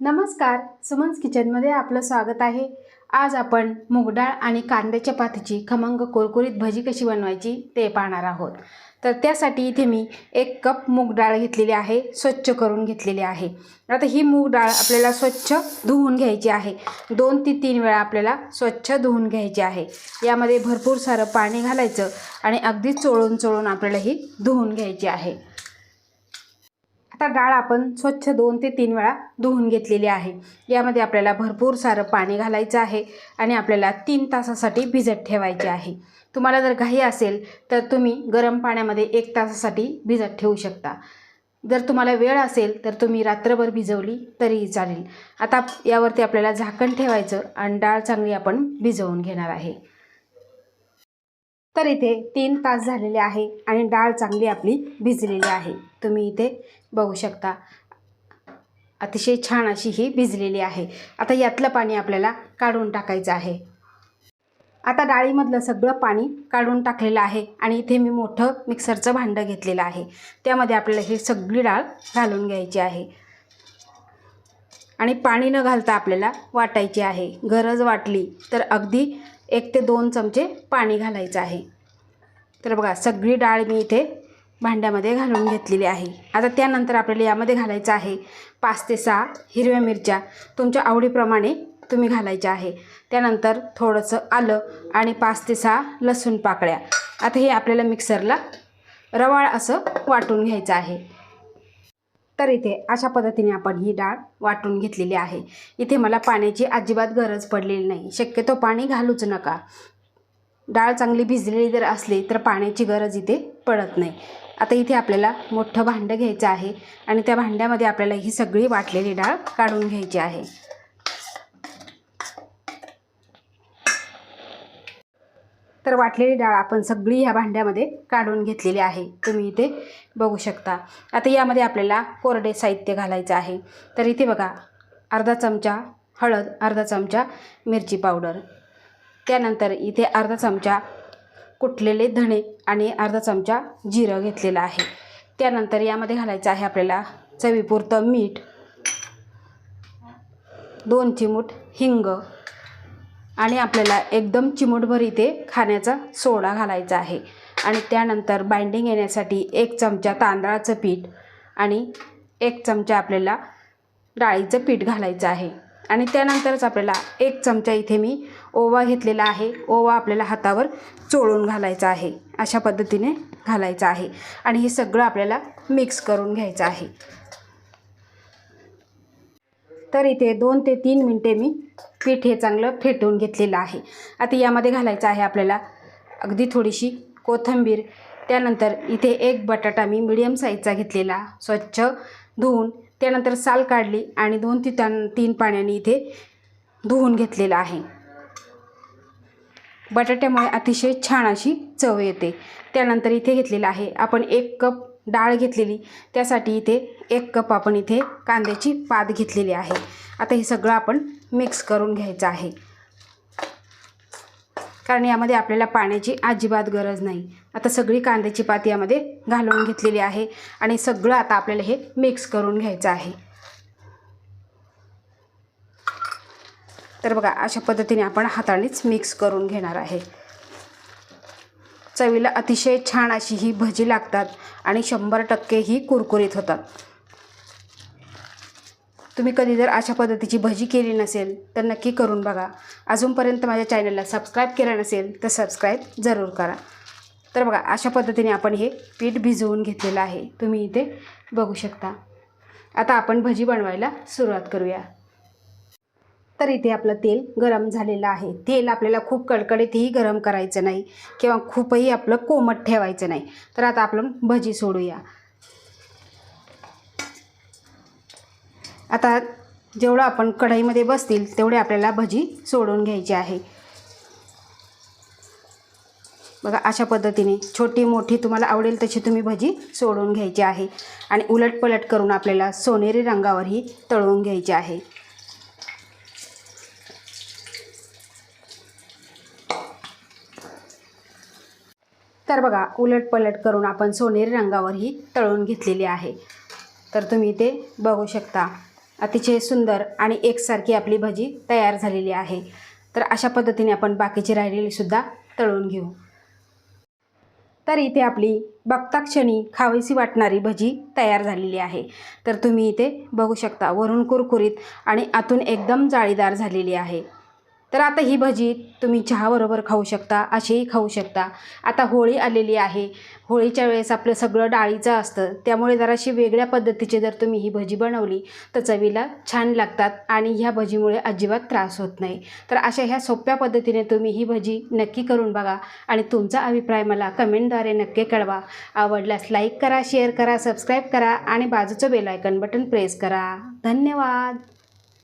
नमस्कार सुमन्स किचनमध्ये आपलं स्वागत आहे. आज आपण मूगडाळ आणि कांद्याच्या पाथीची खमंग कुरकुरीत भजी कशी बनवायची ते पाहणार आहोत. तर त्यासाठी इथे मी एक कप मूग डाळ घेतलेली आहे स्वच्छ करून घेतलेली आहे. आता ही मूग डाळ आपल्याला स्वच्छ धुवून घ्यायची आहे. दोन ते तीन वेळा आपल्याला स्वच्छ धुवून घ्यायची आहे. यामध्ये भरपूर सारं पाणी घालायचं आणि अगदी चोळून चोळून आपल्याला ही धुवून घ्यायची आहे. आता डाळ आपण स्वच्छ दोन ते तीन वेळा धुवून घेतलेली आहे. यामध्ये आपल्याला भरपूर सारं पाणी घालायचं आहे आणि आपल्याला तीन तासासाठी भिजत ठेवायची आहे. तुम्हाला जर घाई असेल तर तुम्ही गरम पाण्यामध्ये एक तासासाठी भिजत ठेवू शकता. जर तुम्हाला वेळ असेल तर तुम्ही रात्रभर भिजवली तरीही चालेल. आता यावरती आपल्याला झाकण ठेवायचं आणि डाळ चांगली आपण भिजवून घेणार आहे. तर इथे तीन तास झालेले आहे आणि डाळ चांगली आपली भिजलेली आहे. तुम्ही इथे बघू शकता. अतिशय छान अशी ही भिजलेली आहे. आता यातलं पाणी आपल्याला काढून टाकायचं आहे. आता डाळीमधलं सगळं पाणी काढून टाकलेलं आहे आणि इथे मी मोठं मिक्सरचं भांडं घेतलेलं आहे. त्यामध्ये आपल्याला ही सगळी डाळ घालून घ्यायची आहे. आणि पाणी न घालता आपल्याला वाटायची आहे. गरज वाटली तर अगदी एक ते दोन चमचे पाणी घालायचं आहे. तर बघा सगळी डाळ मी इथे भांड्यामध्ये घालून घेतलेली आहे. आता त्यानंतर आपल्याला यामध्ये घालायचं आहे पाच ते सहा हिरव्या मिरच्या. तुमच्या आवडीप्रमाणे तुम्ही घालायच्या आहे. त्यानंतर थोडंसं आलं आणि पाच ते सहा लसूण पाकळ्या. आता हे आपल्याला मिक्सरला रवाळ असं वाटून घ्यायचं आहे. तर इथे अशा पद्धतीने आपण ही डाळ वाटून घेतलेली आहे. इथे मला पाण्याची अजिबात गरज पडलेली नाही. शक्यतो पाणी घालूच नका. डाळ चांगली भिजलेली जर असली तर पाण्याची गरज इथे पडत नाही. आता इथे आपल्याला मोठं भांडं घ्यायचं आहे आणि त्या भांड्यामध्ये आपल्याला ही सगळी वाटलेली डाळ काढून घ्यायची आहे. तर वाटलेली डाळ आपण सगळी ह्या भांड्यामध्ये काढून घेतलेली आहे. तुम्ही इथे बघू शकता. आता यामध्ये आपल्याला कोरडे साहित्य घालायचं आहे. तर इथे बघा अर्धा चमचा हळद अर्धा चमचा मिरची पावडर. त्यानंतर इथे अर्धा चमचा कुटलेले धणे आणि अर्धा चमचा जिरं घेतलेलं आहे. त्यानंतर यामध्ये घालायचं आहे आपल्याला चवीपुरतं मीठ दोन चिमूट हिंग आणि आपल्याला एकदम चिमूटभर इथे खाण्याचा सोडा घालायचा आहे. आणि त्यानंतर बाइंडिंग येण्यासाठी एक चमचा तांदळाचं पीठ आणि एक चमचा आपल्याला डाळीचं पीठ घालायचं आहे. आणि त्यानंतरच आपल्याला एक चमचा इथे मी ओवा घेतलेला आहे. ओवा आपल्याला हातावर चोळून घालायचा आहे. अशा पद्धतीने घालायचं आहे. आणि हे सगळं आपल्याला मिक्स करून घ्यायचं आहे. तर इथे दोन ते तीन मिनटे मी पीठ हे चांगलं फेटवून घेतलेलं आहे. आता यामध्ये घालायचं आहे आपल्याला अगदी थोडीशी कोथिंबीर. त्यानंतर इथे एक बटाटा मी मिडियम साईजचा घेतलेला. स्वच्छ धुवून त्यानंतर साल काढली आणि दोन ती तीन पाण्याने इथे धुवून घेतलेलं आहे. बटाट्यामुळे अतिशय छान अशी चव येते. त्यानंतर इथे घेतलेलं आहे आपण एक कप डाळ घेतलेली. त्यासाठी इथे एक कप आपण इथे कांद्याची पात घेतलेली आहे. आता हे सगळं आपण मिक्स करून घ्यायचं आहे. कारण यामध्ये आपल्याला पाण्याची अजिबात गरज नाही. आता सगळी कांद्याची पात यामध्ये घालून घेतलेली आहे आणि सगळं आता आपल्याला हे मिक्स करून घ्यायचं आहे. तर बघा अशा पद्धतीने आपण हातानेच मिक्स करून घेणार आहे. चवीला अतिशय छान अशी ही भजी लागतात आणि शंभर टक्के ही कुरकुरीत होतात. तुम्ही कधी जर अशा पद्धतीची भजी केली नसेल तर नक्की करून बघा. अजूनपर्यंत माझ्या चॅनलला सबस्क्राईब केलं नसेल तर सबस्क्राईब जरूर करा. तर बघा अशा पद्धतीने आपण हे पीठ भिजवून घेतलेलं आहे. तुम्ही इथे बघू शकता. आता आपण भजी बनवायला सुरुवात करूया. तर इथे आपलं तेल गरम झालेलं आहे. तेल आपल्याला खूप कडकडीतही गरम करायचं नाही किंवा खूपही आपलं कोमट ठेवायचं नाही. तर आता आपण भजी सोडूया. आता जेवढं आपण कढईमध्ये बसतील तेवढे आपल्याला भजी सोडून घ्यायची आहे. बघा अशा पद्धतीने छोटी मोठी तुम्हाला आवडेल तशी तुम्ही भजी सोडून घ्यायची आहे. आणि उलटपलट करून आपल्याला सोनेरी रंगावरही तळून घ्यायची आहे. तर बघा उलटपलट करून आपण सोनेरी रंगावर ही तळून घेतलेली आहे. तर तुम्ही ते बघू शकता. अतिशय सुंदर आणि एकसारखी आपली भजी तयार झालेली आहे. तर अशा पद्धतीने आपण बाकीची राहिलेलीसुद्धा तळून घेऊ. तर इथे आपली बघता क्षणी खावीशी वाटणारी भजी तयार झालेली आहे. तर तुम्ही इथे बघू शकता वरून कुरकुरीत आणि आतून एकदम जाळीदार झालेली आहे. तर आता ही भजी तुम्ही चहाबरोबर खाऊ शकता अशीही खाऊ शकता. आता होळी आलेली आहे. होळीच्या वेळेस आपलं सगळं डाळीचं असतं. त्यामुळे जराशी वेगळ्या पद्धतीची जर तुम्ही ही भजी बनवली तर चवीला छान लागतात आणि ह्या भजीमुळे अजिबात त्रास होत नाही. तर अशा ह्या सोप्या पद्धतीने तुम्ही ही भजी नक्की करून बघा आणि तुमचा अभिप्राय मला कमेंटद्वारे नक्की कळवा. आवडल्यास लाईक करा शेअर करा सबस्क्राईब करा आणि बाजूचं बेल आयकन बटन प्रेस करा. धन्यवाद!